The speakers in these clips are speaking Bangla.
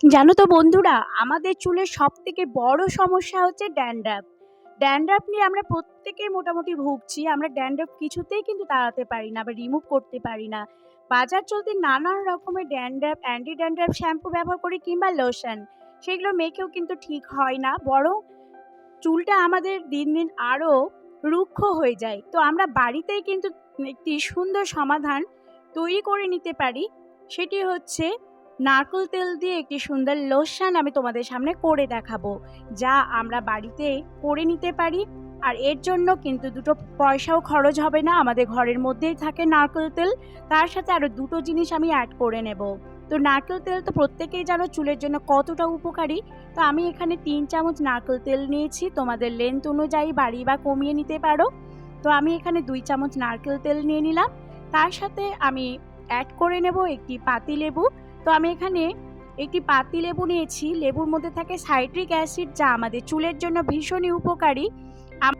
জানো তো বন্ধুরা, আমাদের চুলের সব থেকে বড় সমস্যা হচ্ছে ড্যান্ড্রাফ। ড্যান্ড্রাফ নিয়ে আমরা প্রত্যেকেই মোটামুটি ভুগছি, আমরা ড্যান্ড্রাফ কিছুতেই কিন্তু তাড়াতে পারি না বা রিমুভ করতে পারি না। বাজার চলতে নানান রকমের ড্যান্ড্রাফ অ্যান্টি ড্যান্ড্রাফ শ্যাম্পু ব্যবহার করি কিংবা লোশন সেগুলো মেখেও কিন্তু ঠিক হয় না, বরং চুলটা আমাদের দিন দিন আরও রুক্ষ হয়ে যায়। তো আমরা বাড়িতেই কিন্তু একটি সুন্দর সমাধান তৈরি করে নিতে পারি, সেটি হচ্ছে নারকেল তেল দিয়ে একটি সুন্দর লোশন আমি তোমাদের সামনে করে দেখাবো, যা আমরা বাড়িতে করে নিতে পারি। আর এর জন্য কিন্তু দুটো পয়সাও খরচ হবে না, আমাদের ঘরের মধ্যেই থাকে নারকেল তেল। তার সাথে আরও দুটো জিনিস আমি অ্যাড করে নেব। তো নারকেল তেল তো প্রত্যেকেই জানো চুলের জন্য কতটা উপকারী। তো আমি এখানে তিন চামচ নারকেল তেল নিয়েছি, তোমাদের লেন্থ অনুযায়ী বাড়ি বা কমিয়ে নিতে পারো। তো আমি এখানে দুই চামচ নারকেল তেল নিয়ে নিলাম। তার সাথে আমি অ্যাড করে নেব একটি পাতি লেবু তো আমি এখানে একটি পাতি লেবু নিয়েছি। লেবুর মধ্যে থাকে সাইট্রিক অ্যাসিড যা আমাদের চুলের জন্য ভীষণই উপকারী।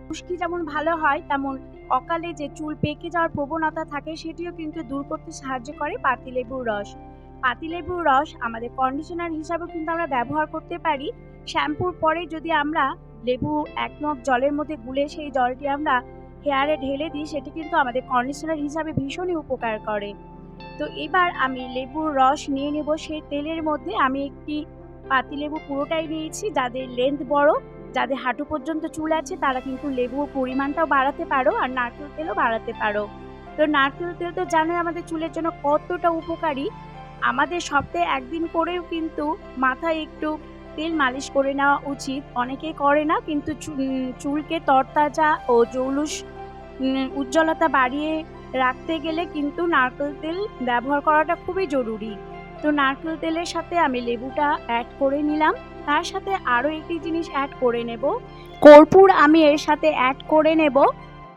খুশকি যেমন ভালো হয়, তেমন অকালে যে চুল পেকে যাওয়ার প্রবণতা থাকে, সেটিও কিন্তু দূর করতে সাহায্য করে পাতিলেবুর রস। পাতিলেবুর রস আমাদের কন্ডিশনার হিসাবেও কিন্তু আমরা ব্যবহার করতে পারি। শ্যাম্পুর পরে যদি আমরা লেবু এক মগ জলের মধ্যে গুলে সেই জলটি আমরা হেয়ারে ঢেলে দিই, সেটি কিন্তু আমাদের কন্ডিশনার হিসাবে ভীষণই উপকার করে। তো এবার আমি লেবুর রস নিয়ে নেব সেই তেলের মধ্যে। আমি একটি পাতিলেবু পুরোটাই নিয়েছি, যাদের লেন্থ বড়, যাদের হাঁটু পর্যন্ত চুল আছে, তারা কিন্তু লেবুর পরিমাণটাও বাড়াতে পারো আর নারকেল তেলও বাড়াতে পারো। তো নারকেল তেল তো জানোই আমাদের চুলের জন্য কতটা উপকারী। আমাদের সপ্তাহে একদিন করেও কিন্তু মাথায় একটু তেল মালিশ করে নেওয়া উচিত। অনেকেই করে না, কিন্তু চুলকে তরতাজা ও জৌলুস উজ্জ্বলতা বাড়িয়ে রাখতে গেলে কিন্তু নারকেল তেল ব্যবহার করাটা খুবই জরুরি। তো নারকেল তেলের সাথে আমি লেবুটা অ্যাড করে নিলাম। তার সাথে আরও একটি জিনিস অ্যাড করে নেব। কর্পূর আমি এর সাথে অ্যাড করে নেব।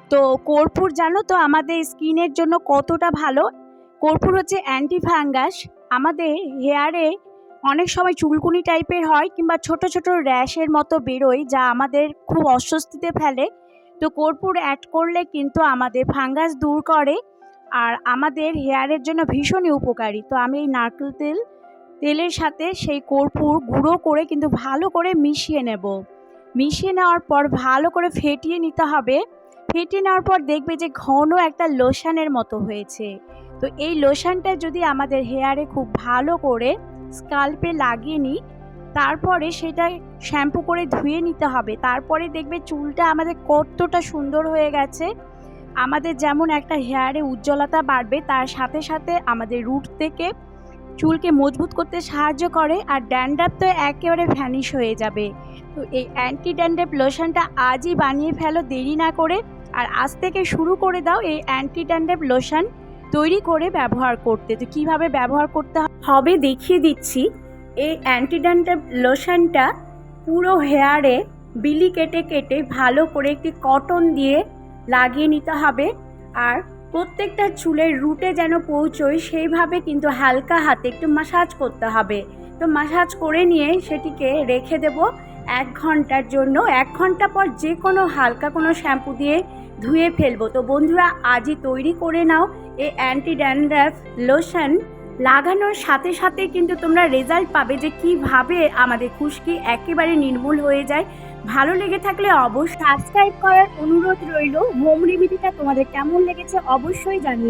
তো কর্পূর জানো তো আমাদের স্কিনের জন্য কতটা ভালো? কর্পূর হচ্ছে অ্যান্টি ফাঙ্গাস আমাদের হেয়ারে অনেক সময় চুলকুনি টাইপের হয় কিংবা ছোট ছোট র্যাশের মতো বেরোয় যা আমাদের খুব অস্বস্তিতে ফেলে। তো কর্পূর অ্যাড করলে কিন্তু আমাদের ফাঙ্গাস দূর করে আর আমাদের হেয়ারের জন্য ভীষণই উপকারী। তো আমি এই নারকেল তেল, তেলের সাথে সেই কর্পূর গুঁড়ো করে কিন্তু ভালো করে মিশিয়ে নেব। মিশিয়ে নেওয়ার পর ভালো করে ফেটিয়ে নিতে হবে। ফেটিয়ে নেওয়ার পর দেখবে যে ঘন একটা লোশানের মতো হয়েছে। তো এই লোশানটা যদি আমাদের হেয়ারে খুব ভালো করে স্কাল্পে লাগিয়ে নিই তারপরে সেটা শ্যাম্পু করে ধুয়ে নিতে হবে। তারপরে দেখবে চুলটা আমাদের কতটা সুন্দর হয়ে গেছে। আমাদের যেমন একটা হেয়ারে উজ্জ্বলতা বাড়বে, তার সাথে সাথে আমাদের রুট থেকে চুলকে মজবুত করতে সাহায্য করে আর ড্যান্ড্রাফ তো একেবারে ভ্যানিশ হয়ে যাবে। তো এই অ্যান্টি ড্যান্ড্রাফ লোশনটা আজই বানিয়ে ফেলো, দেরি না করে। আর আজ থেকে শুরু করে দাও এই অ্যান্টি ড্যান্ড্রাফ লোশন তৈরি করে ব্যবহার করতে। তো কীভাবে ব্যবহার করতে হবে দেখিয়ে দিচ্ছি। এই অ্যান্টিডেন্টাম লোশনটা পুরো হেয়ারে বিলি কেটে কেটে ভালো করে একটি কটন দিয়ে লাগিয়ে নিতে হবে। আর প্রত্যেকটা চুলের রুটে যেন পৌঁছয়, সেইভাবে কিন্তু হালকা হাতে একটু মাসাজ করতে হবে। তো মাসাজ করে নিয়ে সেটিকে রেখে দেব এক ঘণ্টার জন্য। এক ঘণ্টা পর যে কোনো হালকা কোনো শ্যাম্পু দিয়ে ধুয়ে ফেলব। তো বন্ধুরা, আজই তৈরি করে নাও এই অ্যান্টি ড্যান্ড্রাফ লোশন। লাগানোর সাথে সাথে কিন্তু তোমরা রেজাল্ট পাবে যে কীভাবে আমাদের খুশকি একেবারে নির্মূল হয়ে যায়। ভালো লেগে থাকলে অবশ্যই সাবস্ক্রাইব করার অনুরোধ রইল। হোম রেমিডিটা তোমাদের কেমন লেগেছে অবশ্যই জানিয়ে